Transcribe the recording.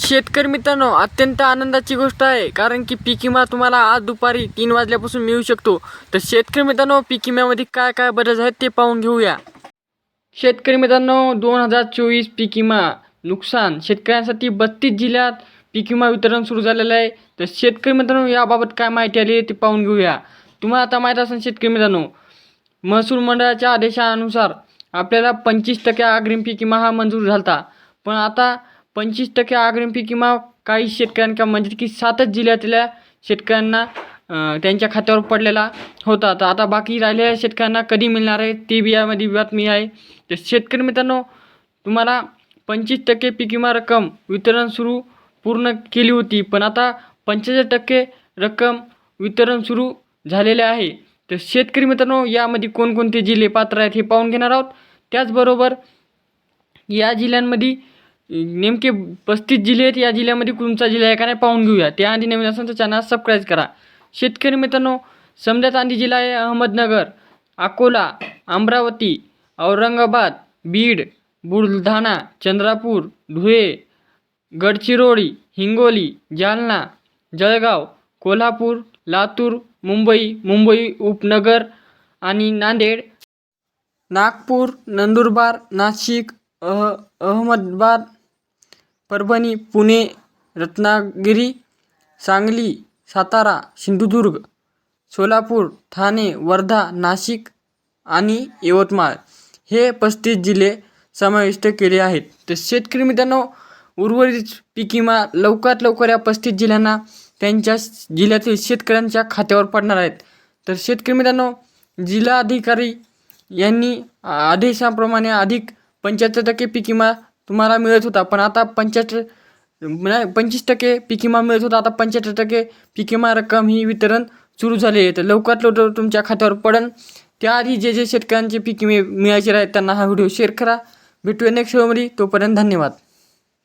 शेतकरी मित्रांनो अत्यंत आनंदाची गोष्ट आहे. कारण की पीक विमा तुम्हाला आज दुपारी तीन वाजल्यापासून मिळू शकतो. तर शेतकरी मित्रांनो पीक विम्यामध्ये काय काय बदल आहेत ते पाहून घेऊया. शेतकरी मित्रांनो दोन हजार चोवीस पीक विमा नुकसान. शेतकऱ्यांसाठी बत्तीस जिल्ह्यात पीक विमा वितरण सुरू झालेलं आहे. तर शेतकरी मित्रांनो याबाबत काय माहिती आली आहे ते पाहून घेऊया. तुम्हाला आता माहीत असेल शेतकरी मित्रांनो महसूल मंडळाच्या आदेशानुसार आपल्याला पंचवीस टक्के अग्रिम पीक विमा हा मंजूर झाला होता पण आता पंचवीस टक्के अग्रिम पीक विमा काही शेतकऱ्यांका म्हणजे की सातच जिल्ह्यातल्या शेतकऱ्यांना त्यांच्या खात्यावर पडलेला होता. तर आता बाकी राहिलेल्या शेतकऱ्यांना कधी मिळणार आहे ते बी यामध्ये बातमी आहे. तर शेतकरी मित्रांनो तुम्हाला पंचवीस टक्के पीक विमा रक्कम वितरण सुरू पूर्ण केली होती पण आता पंचेचाळीस टक्के रक्कम वितरण सुरू झालेले आहे. तर शेतकरी मित्रांनो यामध्ये कोणकोणते जिल्हे पात्र आहेत हे पाहून घेणार आहोत. त्याचबरोबर या जिल्ह्यांमध्ये नेमके पस्तीस जिल्हे आहेत या जिल्ह्यामध्ये कोणता जिल्हा आहे का नाही पाहून घेऊया. त्याआधी नवीन असेल तर चॅनल सबस्क्राईब करा. शेतकरी मित्रांनो समजा आधी जिल्हा आहे अहमदनगर अकोला अमरावती औरंगाबाद बीड बुलढाणा चंद्रपूर धुळे गडचिरोली हिंगोली जालना जळगाव कोल्हापूर लातूर मुंबई मुंबई उपनगर आणि नांदेड नागपूर नंदुरबार नाशिक अह अहमदाबाद परभणी पुणे रत्नागिरी सांगली सातारा सिंधुदुर्ग सोलापूर ठाणे वर्धा नाशिक आणि यवतमाळ हे पस्तीस जिल्हे समाविष्ट केले आहेत. तर शेतकरी मित्रांनो उर्वरित पिकिमा लवकरात लवकर या पस्तीस जिल्ह्यांना त्यांच्या जिल्ह्यातील शेतकऱ्यांच्या खात्यावर पडणार आहेत. तर शेतकरी मित्रांनो जिल्हाधिकारी यांनी आदेशाप्रमाणे अधिक पंच्याहत्तर टक्के पिकिमा तुम्हाला मिळत होता. पण आता पंच्याहत्तर नाही पंचवीस टक्के पिकिमा मिळत होता. आता पंच्याहत्तर टक्के पिकिमा रक्कम ही वितरण सुरू झाली आहे. तर लवकरात लवकर तुमच्या खात्यावर पडेल त्याआधी जे जे शेतकऱ्यांचे पिकिमे मिळायचे आहेत त्यांना हा व्हिडिओ शेअर करा. भेटूया नेक्स्ट व्हिडिओमध्ये तोपर्यंत धन्यवाद.